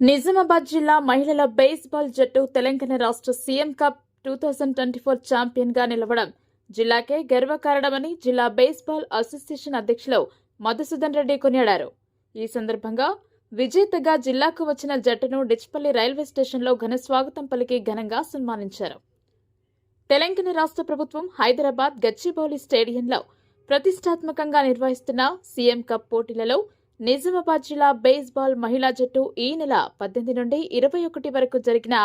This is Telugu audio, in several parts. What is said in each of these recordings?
నిజామాబాద్ జిల్లా మహిళల బేస్బాల్ జట్టు తెలంగాణ రాష్ట్ర CM cup two thousand twenty four ఛాంపియన్గా నిలవడం జిల్లాకే గర్వకారణమని జిల్లా బేస్బాల్ అసోసియేషన్ అధ్యక్షులు మధుసూదన్ రెడ్డి కొనియాడారు. ఈ సందర్భంగా విజేతగా జిల్లాకు వచ్చిన జట్టును డిచ్పల్లి రైల్వే స్టేషన్లో ఘన స్వాగతం పలికి ఘనంగా సన్మానించారు. తెలంగాణ రాష్ట్ర ప్రభుత్వం హైదరాబాద్ గచ్చిబౌలి స్టేడియంలో ప్రతిష్టాత్మకంగా నిర్వహిస్తున్న సీఎం కప్ పోటీలలో నిజామాబాద్ జిల్లా బేస్బాల్ మహిళా జట్టు ఈ నెల పద్దెనిమిది నుండి ఇరవై ఒకటి వరకు జరిగిన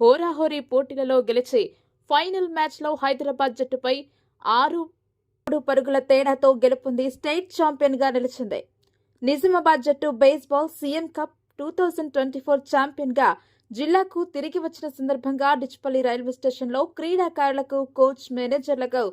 హోరాహోరీ పోటీలలో గెలిచి ఫైనల్ మ్యాచ్లో హైదరాబాద్ జట్టుపై ఆరు మూడు పరుగుల తేడాతో గెలుపొంది స్టేట్ ఛాంపియన్గా నిలిచింది. నిజామాబాద్ జట్టు baseball CM cup two thousand twenty four ఛాంపియన్గా జిల్లాకు తిరిగి వచ్చిన సందర్భంగా డిచ్పల్లి రైల్వే స్టేషన్లో క్రీడాకారులకు కోచ్ మేనేజర్లకు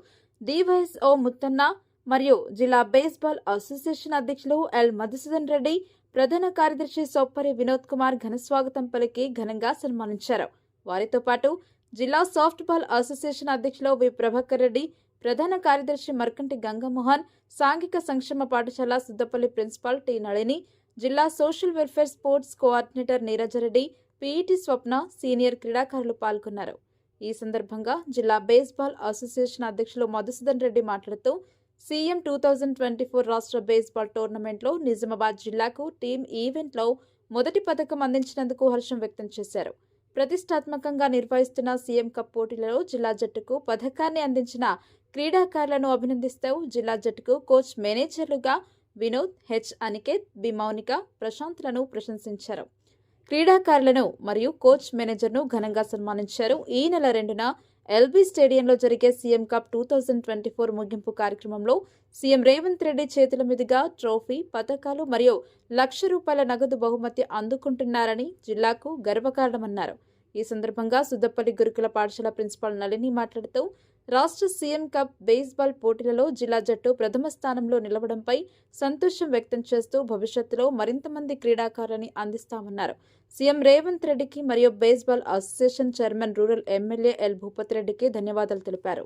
డివైఎస్ఓ ముత్తన్న మరియు జిల్లా బేస్బాల్ అసోసియేషన్ అధ్యక్షులు ఎల్ మధుసూదన్ రెడ్డి ప్రధాన కార్యదర్శి సోప్పరి వినోద్ కుమార్ ఘనస్వాగతం పలికి ఘనంగా సన్మానించారు. వారితో పాటు జిల్లా సాఫ్ట్ బాల్ అసోసియేషన్ అధ్యక్షులు వి ప్రభాకర్ రెడ్డి ప్రధాన కార్యదర్శి మర్కంటి గంగమోహన్ సాంఘిక సంక్షేమ పాఠశాల సుద్దపల్లి ప్రిన్సిపాల్ టి నళిని జిల్లా social welfare sports coordinator Neeraja Reddy PET Swapna senior క్రీడాకారులు పాల్గొన్నారు. ఈ సందర్భంగా జిల్లా బేస్బాల్ అసోసియేషన్ అధ్యక్షులు మధుసూదన్ రెడ్డి మాట్లాడుతూ CM two thousand twenty four రాష్ట్ర బేస్బాల్ టోర్నమెంట్లో నిజామాబాద్ జిల్లాకు టీం ఈవెంట్లో మొదటి పథకం అందించినందుకు హర్షం వ్యక్తం చేశారు. ప్రతిష్టాత్మకంగా నిర్వహిస్తున్న సీఎం కప్ పోటీలలో జిల్లా జట్టుకు పథకాన్ని అందించిన క్రీడాకారులను అభినందిస్తూ జిల్లా జట్టుకు కోచ్ మేనేజర్లుగా వినోద్ హెచ్ అనికేత్ బి మౌనిక ప్రశాంత్లను ప్రశంసించారు. క్రీడాకారులను మరియు కోచ్ మేనేజర్ను ఘనంగా సన్మానించారు. ఈ నెల రెండున ఎల్బీ స్టేడియంలో జరిగే CM cup two thousand twenty four ముగింపు కార్యక్రమంలో సీఎం రేవంత్ రెడ్డి చేతుల మీదుగా ట్రోఫీ పథకాలు మరియు లక్ష రూపాయల నగదు బహుమతి అందుకుంటున్నారని జిల్లాకు గర్వకారణమన్నారు. ఈ సందర్భంగా సుద్దపల్లి గురుకుల పాఠశాల ప్రిన్సిపాల్ నళిని మాట్లాడుతూ రాష్ట్ర సీఎం కప్ బేస్బాల్ పోటీలలో జిల్లా జట్టు ప్రథమ స్థానంలో నిలవడంపై సంతోషం వ్యక్తం చేస్తూ భవిష్యత్తులో మరింత మంది క్రీడాకారులని అందిస్తామన్నారు. సీఎం రేవంత్ రెడ్డికి మరియు baseball association chairman rural MLA L Bhupathi రెడ్డికి ధన్యవాదాలు తెలిపారు.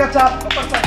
Good job.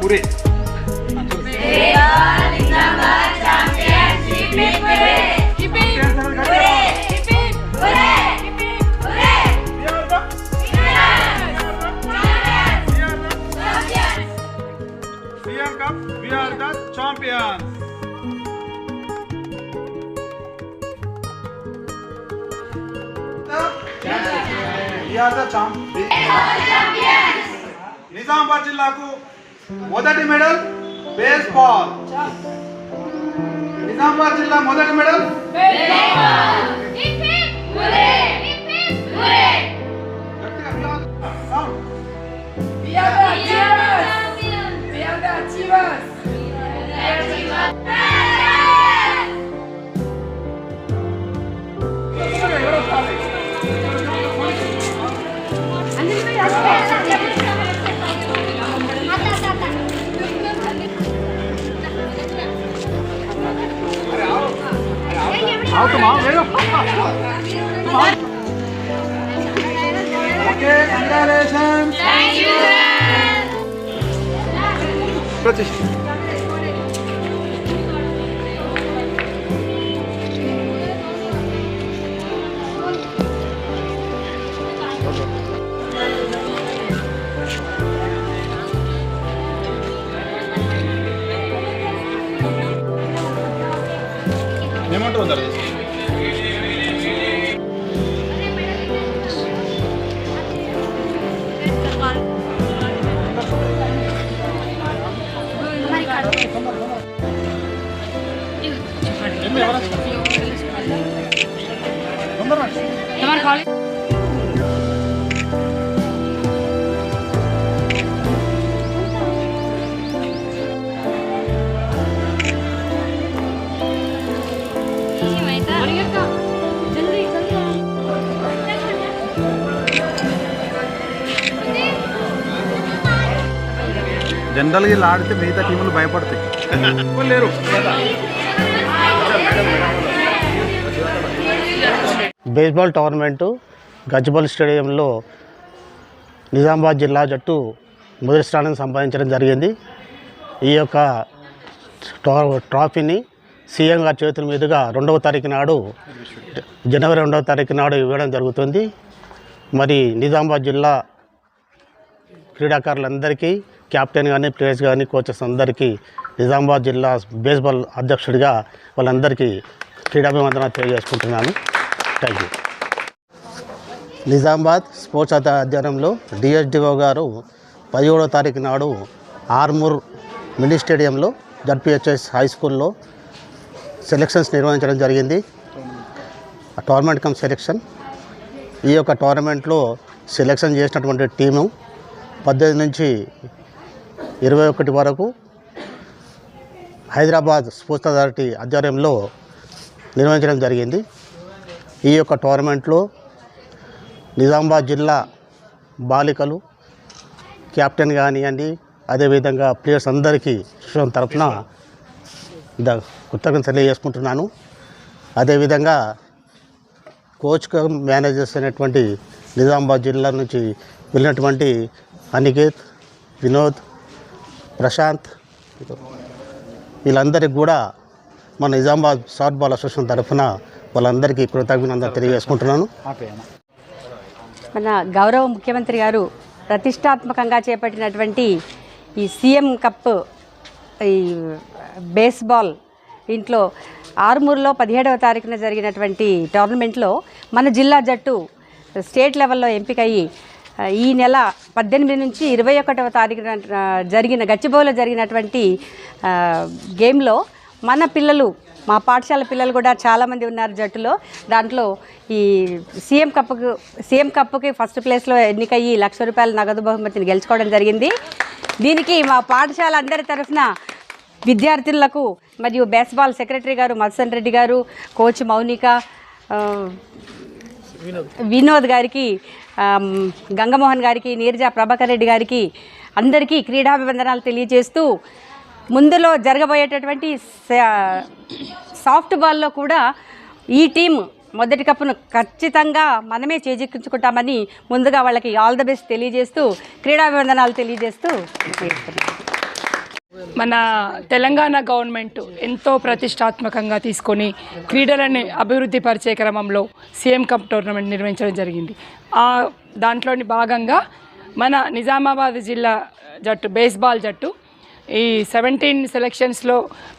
ఇప్పి పురే CM cup we are the champions Nizamabad జిల్లాకు మొదటి మెడల్ బేస్బాల్. నిజామాబాద్ జిల్లా మొదటి మెడల్ గట్టిగా para assistir. తొందరగా జనరల్గా ఇలా ఆడితే మిగతా టీములు భయపడతాయి ఎవరు లేరు బేస్బాల్ టోర్నమెంటు గజ్బల్ స్టేడియంలో నిజామాబాద్ జిల్లా జట్టు మొదటి స్థానం సంపాదించడం జరిగింది. ఈ యొక్క ట్రాఫీని సీఎం గారి చేతుల మీదుగా రెండవ తారీఖు నాడు జనవరి రెండవ తారీఖు నాడు ఇవ్వడం జరుగుతుంది. మరి నిజామాబాద్ జిల్లా క్రీడాకారులందరికీ కెప్టెన్ కానీ ప్లేయర్స్ కానీ కోచెస్ అందరికీ నిజామాబాద్ జిల్లా బేస్బాల్ అధ్యక్షుడిగా వాళ్ళందరికీ క్రీడాభివందన తెలియజేసుకుంటున్నాను. థ్యాంక్ యూ నిజామాబాద్ స్పోర్ట్స్ అథా అధ్యయనంలో డిఎస్డిఓ గారు పదిహేడో తారీఖు నాడు ఆర్మూర్ మినీ స్టేడియంలో జడ్పిహెచ్ఎస్ హై స్కూల్లో సెలక్షన్స్ నిర్వహించడం జరిగింది. Tournament cum selection. ఈ యొక్క టోర్నమెంట్లో సెలెక్షన్ చేసినటువంటి టీము పద్దెనిమిది నుంచి ఇరవై ఒకటి వరకు హైదరాబాద్ స్పోర్ట్స్ అథారిటీ ఆధ్వర్యంలో నిర్వహించడం జరిగింది. ఈ యొక్క టోర్నమెంట్లో నిజామాబాద్ జిల్లా బాలికలు కెప్టెన్ కానివ్వండి అదేవిధంగా ప్లేయర్స్ అందరికీ శిక్షణ తరఫున ద కృతజ్ఞత తెలియజేసుకుంటున్నాను. అదేవిధంగా కోచ్ మేనేజర్స్ అయినటువంటి నిజామాబాద్ జిల్లా నుంచి వెళ్ళినటువంటి అనికేత్ వినోద్ ప్రశాంత్ వీళ్ళందరికీ కూడా మన నిజామాబాద్ షార్ట్ బాల్ అసోసియేషన్ తరఫున వాళ్ళందరికీ కృతజ్ఞత తెలియజేసుకుంటున్నాను. మన గౌరవ ముఖ్యమంత్రి గారు ప్రతిష్టాత్మకంగా చేపట్టినటువంటి ఈ సీఎం కప్ ఈ బేస్బాల్ ఇంట్లో ఆరుమూరులో పదిహేడవ తారీఖున జరిగినటువంటి టోర్నమెంట్లో మన జిల్లా జట్టు స్టేట్ లెవెల్లో ఎంపికయ్యి ఈ నెల పద్దెనిమిది నుంచి ఇరవై ఒకటవ తారీఖున జరిగిన గచ్చిబౌలో జరిగినటువంటి గేమ్లో మన పిల్లలు మా పాఠశాల పిల్లలు కూడా చాలామంది ఉన్నారు జట్టులో. దాంట్లో ఈ సీఎం కప్కు సీఎం కప్కి ఫస్ట్ ప్లేస్లో ఎన్నికయ్యి లక్ష రూపాయల నగదు బహుమతిని గెలుచుకోవడం జరిగింది. దీనికి మా పాఠశాల అందరి తరఫున విద్యార్థులకు మరియు బేస్బాల్ సెక్రటరీ గారు మత్సన్ రెడ్డి గారు కోచ్ మౌనిక వినోద్ గారికి గంగమోహన్ గారికి నీరజ ప్రభాకర్ రెడ్డి గారికి అందరికీ క్రీడాభివందనాలు తెలియజేస్తూ ముందులో జరగబోయేటటువంటి సా- సాఫ్ట్ బాల్లో కూడా ఈ టీం మొదటి కప్పును ఖచ్చితంగా మనమే చేజిక్కించుకుంటామని ముందుగా వాళ్ళకి ఆల్ ద బెస్ట్ తెలియజేస్తూ క్రీడాభివందనాలు తెలియజేస్తూ మన తెలంగాణ గవర్నమెంట్ ఎంతో ప్రతిష్టాత్మకంగా తీసుకొని క్రీడలని అభివృద్ధి పరిచే క్రమంలో సీఎం కప్ టోర్నమెంట్ నిర్వహించడం జరిగింది. ఆ దాంట్లోని భాగంగా మన నిజామాబాద్ జిల్లా జట్టు బేస్బాల్ జట్టు ఈ సెవెంటీన్ సెలెక్షన్స్లో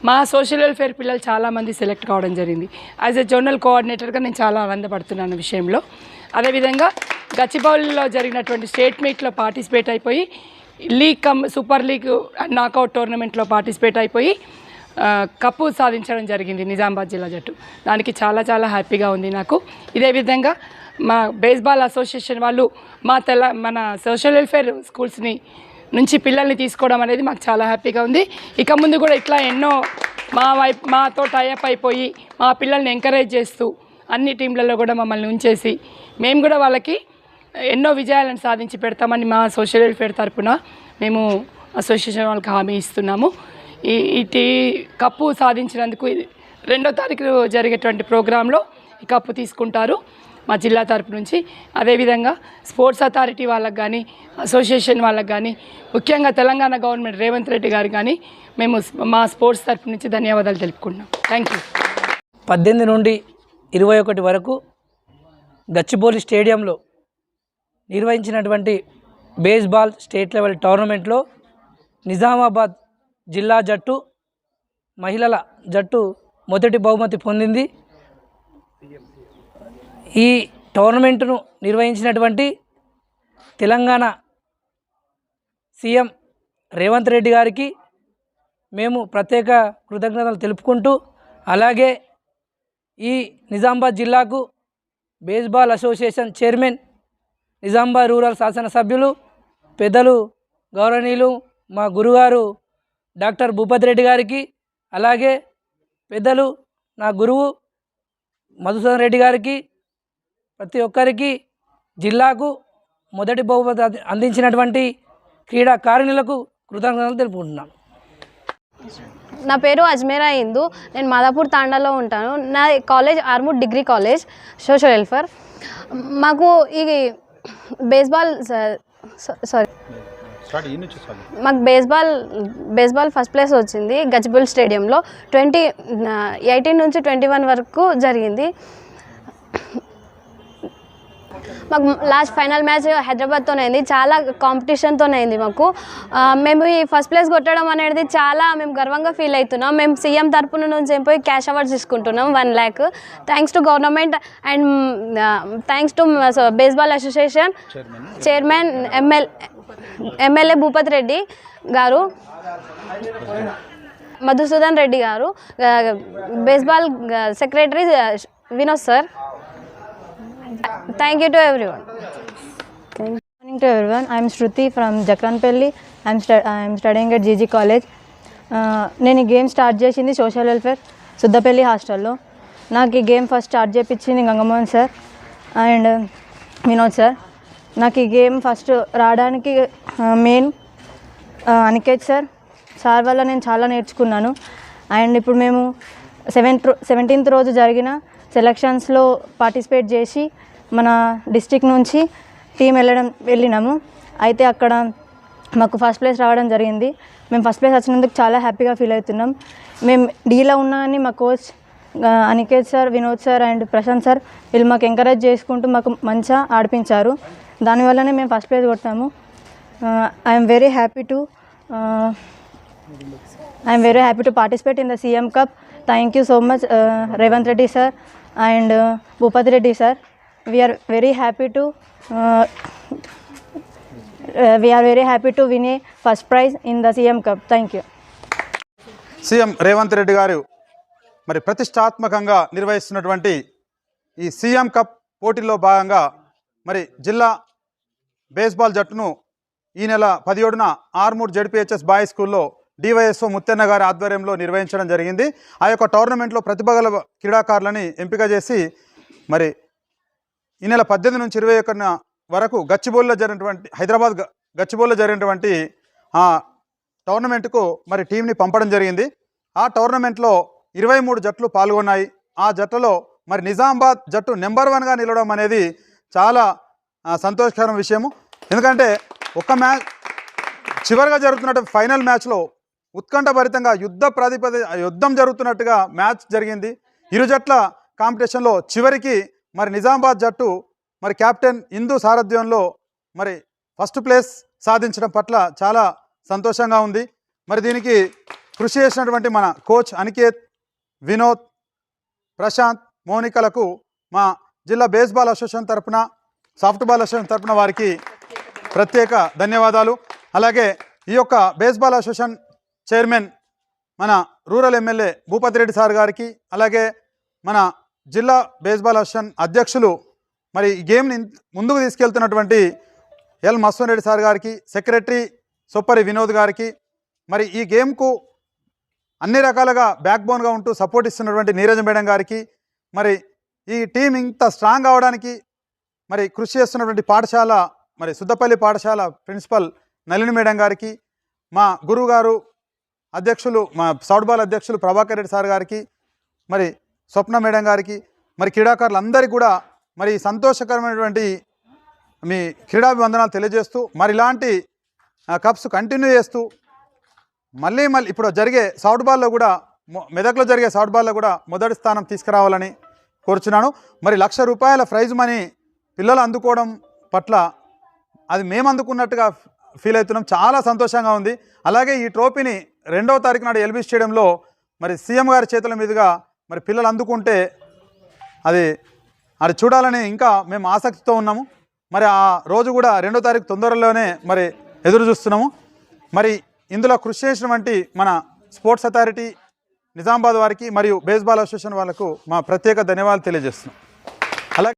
మా సోషల్ వెల్ఫేర్ పిల్లలు చాలామంది సెలెక్ట్ కావడం జరిగింది. యాజ్ ఎ జోనల్ కోఆర్డినేటర్గా నేను చాలా ఆనందపడుతున్నాను విషయంలో. అదేవిధంగా గచ్చిబౌలిలో జరిగినటువంటి స్టేట్ మీట్లో పార్టిసిపేట్ అయిపోయి league cum super league knockout టోర్నమెంట్లో పార్టిసిపేట్ అయిపోయి కప్పు సాధించడం జరిగింది నిజామాబాద్ జిల్లా జట్టు. దానికి చాలా చాలా హ్యాపీగా ఉంది నాకు. ఇదే విధంగా మా బేస్బాల్ అసోసియేషన్ వాళ్ళు మా తెల మన సోషల్ వెల్ఫేర్ స్కూల్స్ని నుంచి పిల్లల్ని తీసుకోవడం అనేది మాకు చాలా హ్యాపీగా ఉంది. ఇక ముందు కూడా ఇట్లా ఎన్నో మా వైపు మాతో టైఅప్ అయిపోయి మా పిల్లల్ని ఎంకరేజ్ చేస్తూ అన్ని టీంలలో కూడా మమ్మల్ని ఉంచేసి మేము కూడా వాళ్ళకి ఎన్నో విజయాలను సాధించి పెడతామని మా సోషల్ వెల్ఫేర్ తరఫున మేము అసోసియేషన్ వాళ్ళకి హామీ ఇస్తున్నాము. ఈ ఇటీ కప్పు సాధించినందుకు రెండో తారీఖు జరిగేటువంటి ప్రోగ్రాంలో ఈ కప్పు తీసుకుంటారు. మా జిల్లా తరపు నుంచి. అదేవిధంగా స్పోర్ట్స్ అథారిటీ వాళ్ళకి కానీ అసోసియేషన్ వాళ్ళకి కానీ ముఖ్యంగా తెలంగాణ గవర్నమెంట్ రేవంత్ రెడ్డి గారు కానీ మేము మా స్పోర్ట్స్ తరపు నుంచి ధన్యవాదాలు తెలుపుకుంటున్నాం. థ్యాంక్ యూ పద్దెనిమిది నుండి ఇరవై ఒకటి వరకు గచ్చిబౌలి స్టేడియంలో నిర్వహించినటువంటి బేస్బాల్ స్టేట్ లెవెల్ టోర్నమెంట్లో నిజామాబాద్ జిల్లా జట్టు మహిళల జట్టు మొదటి బహుమతి పొందింది. ఈ టోర్నమెంటును నిర్వహించినటువంటి తెలంగాణ సీఎం రేవంత్ రెడ్డి గారికి మేము ప్రత్యేక కృతజ్ఞతలు తెలుపుకుంటూ అలాగే ఈ నిజామాబాద్ జిల్లాకు baseball association chairman Nizamabad rural శాసనసభ్యులు పెద్దలు గౌరవనీయులు మా గురుగారు డాక్టర్ భూపతి రెడ్డి గారికి అలాగే పెద్దలు నా గురువు మధుసూదన్ రెడ్డి గారికి ప్రతి ఒక్కరికి జిల్లాకు మొదటి బహుమతి అంది- అందించినటువంటి క్రీడాకారిణులకు కృతజ్ఞతలు తెలుపుకుంటున్నాను నా పేరు అజ్మేరా ఇందు. నేను మాదాపూర్ తాండాలో ఉంటాను. నా college Armoor degree college social welfare. మాకు ఈ బేస్బాల్ సారీ. మాకు బేస్బాల్ బేస్బాల్ ఫస్ట్ ప్లేస్ వచ్చింది గచ్చిబుల్ స్టేడియంలో. ట్వంటీ ఎయిటీన్ నుంచి ట్వంటీ వన్ వరకు జరిగింది. మాకు లాస్ట్ ఫైనల్ మ్యాచ్ హైదరాబాద్తోనే అయింది. చాలా కాంపిటీషన్తోనే అయింది మాకు. మేము ఈ ఫస్ట్ ప్లేస్ కొట్టడం అనేది చాలా మేము గర్వంగా ఫీల్ అవుతున్నాం. మేము సీఎం తరపున నుంచి పోయి క్యాష్ అవార్డ్స్ తీసుకుంటున్నాం. One lakh. Thanks to government and thanks to baseball association chairman. ML MLA Bhupathi Reddy గారు మధుసూదన్ రెడ్డి గారు baseball secretary Vinod sir thank you to everyone one morning to everyone. I Shruti Shruti from Jakranpelli. I'm studying stu- GG college uh, నేను ఈ గేమ్ స్టార్ట్ చేసింది సోషల్ వెల్ఫేర్ సుద్దపల్లి హాస్టల్లో నాకు ఈ గేమ్ ఫస్ట్ స్టార్ట్ చేయించింది Gangamohan sir and uh, Vinod sir నాకు ఈ గేమ్ ఫస్ట్ రావడానికి uh, main Aniketh sir sir వల్ల నేను చాలా నేర్చుకున్నాను. అండ్ ఇప్పుడు మేము సెవెంత్ సెవెంటీన్త్ రోజు జరిగిన సెలక్షన్స్లో పార్టిసిపేట్ చేసి మన డిస్టిక్ నుంచి టీం వెళ్ళడం వెళ్ళినాము. అయితే అక్కడ మాకు ఫస్ట్ ప్లేస్ రావడం జరిగింది. మేము ఫస్ట్ ప్లేస్ వచ్చినందుకు చాలా హ్యాపీగా ఫీల్ అవుతున్నాం. మేము డీలో ఉన్నా అని మా coach Aniketh sir Vinod sir and Prashanth sir వీళ్ళు మాకు ఎంకరేజ్ చేసుకుంటూ మాకు మంచిగా ఆడిపించారు. దానివల్లనే మేము first place కొట్టాము I'm very happy to I'm very happy to participate in the CM cup. Thank you so much Revanth Reddy sir. And Bhupathi Reddy sir we are very happy to we are very happy to win a first prize in the CM cup thank you CM Revanth Reddy గారు మరి ప్రతిష్టాత్మకంగా నిర్వహిస్తున్నటువంటి ఈ సీఎం కప్ పోటీల్లో భాగంగా మరి జిల్లా బేస్బాల్ జట్టును ఈ నెల పదిహేడున ఆర్మూర్ జడ్పిహెచ్ఎస్ బాయ్ స్కూల్లో డివైఎస్ఓ ముత్తెన్న గారి ఆధ్వర్యంలో నిర్వహించడం జరిగింది. ఆ యొక్క టోర్నమెంట్లో ప్రతిభగల క్రీడాకారులని ఎంపిక చేసి మరి ఈ నెల పద్దెనిమిది నుంచి ఇరవై ఒకటిన వరకు గచ్చిబౌలిలో జరిగినటువంటి హైదరాబాద్ గ- గచ్చిబౌలిలో జరిగినటువంటి ఆ టోర్నమెంట్కు మరి టీంని పంపడం జరిగింది. ఆ టోర్నమెంట్లో ఇరవై మూడు జట్లు పాల్గొన్నాయి. ఆ జట్లలో మరి నిజామాబాద్ జట్టు నెంబర్ వన్గా నిలవడం అనేది చాలా సంతోషకరమైన సంతోషకరం విషయము. ఎందుకంటే ఒక మ్యాచ్ చివరిగా జరుగుతున్నటువంటి ఫైనల్ మ్యాచ్లో ఉత్కంఠభరితంగా యుద్ధ ప్రాతిపద యుద్ధం జరుగుతున్నట్టుగా మ్యాచ్ జరిగింది. ఇరు జట్ల కాంపిటీషన్లో చివరికి మరి నిజామాబాద్ జట్టు మరి కెప్టెన్ ఇందు సారథ్యంలో మరి ఫస్ట్ ప్లేస్ సాధించడం పట్ల చాలా సంతోషంగా ఉంది. మరి దీనికి కృషి చేసినటువంటి మన కోచ్ అనికేత్ వినోద్ ప్రశాంత్ మౌనికలకు మా జిల్లా బేస్బాల్ అసోసియేషన్ తరపున సాఫ్ట్బాల్ అసోసియేషన్ తరపున వారికి ప్రత్యేక ధన్యవాదాలు. అలాగే ఈ యొక్క బేస్బాల్ అసోసియేషన్ చైర్మన్ మన rural MLA Bhupathi Reddy sir గారికి అలాగే మన జిల్లా బేస్బాల్ అసోసియేషన్ అధ్యక్షులు మరి ఈ గేమ్ని ముందుకు తీసుకెళ్తున్నటువంటి ఎల్ మస్వన్ రెడ్డి సార్ గారికి సెక్రటరీ సొప్పరి వినోద్ గారికి మరి ఈ గేమ్కు అన్ని రకాలుగా బ్యాక్ బోన్గా ఉంటూ సపోర్ట్ ఇస్తున్నటువంటి నీరజ్ మేడం గారికి మరి ఈ టీం ఇంత స్ట్రాంగ్ అవడానికి మరి కృషి చేస్తున్నటువంటి పాఠశాల మరి సుద్దపల్లి పాఠశాల ప్రిన్సిపల్ నలిని మేడం గారికి మా గురువు గారు అధ్యక్షులు మా సౌడ్బాల్ అధ్యక్షులు ప్రభాకర్ రెడ్డి సార్ గారికి మరి స్వప్న మేడం గారికి మరి క్రీడాకారులందరికీ కూడా మరి సంతోషకరమైనటువంటి మీ క్రీడాభివందనాలు తెలియజేస్తూ మరి ఇలాంటి కప్స్ కంటిన్యూ చేస్తూ మళ్ళీ మళ్ళీ ఇప్పుడు జరిగే సాఫ్ట్ బాల్లో కూడా మెదక్లో జరిగే సాఫ్ట్ బాల్లో కూడా మొదటి స్థానం తీసుకురావాలని కోరుచున్నాను. మరి లక్ష రూపాయల ప్రైజ్ మనీ పిల్లలు అందుకోవడం పట్ల అది మేము అందుకున్నట్టుగా ఫీల్ అవుతున్నాం. చాలా సంతోషంగా ఉంది. అలాగే ఈ ట్రోఫీని రెండవ తారీఖు నాడు ఎల్బీ స్టేడియంలో మరి సీఎం గారి చేతుల మీదుగా మరి పిల్లలు అందుకుంటే అది అది చూడాలని ఇంకా మేము ఆసక్తితో ఉన్నాము. మరి ఆ రోజు కూడా రెండో తారీఖు తొందరలోనే మరి ఎదురు చూస్తున్నాము. మరి ఇందులో కృషి చేసినటువంటి మన స్పోర్ట్స్ అథారిటీ నిజామాబాద్ వారికి మరియు బేస్బాల్ అసోసియేషన్ వాళ్ళకు మా ప్రత్యేక ధన్యవాదాలు తెలియజేస్తున్నాం.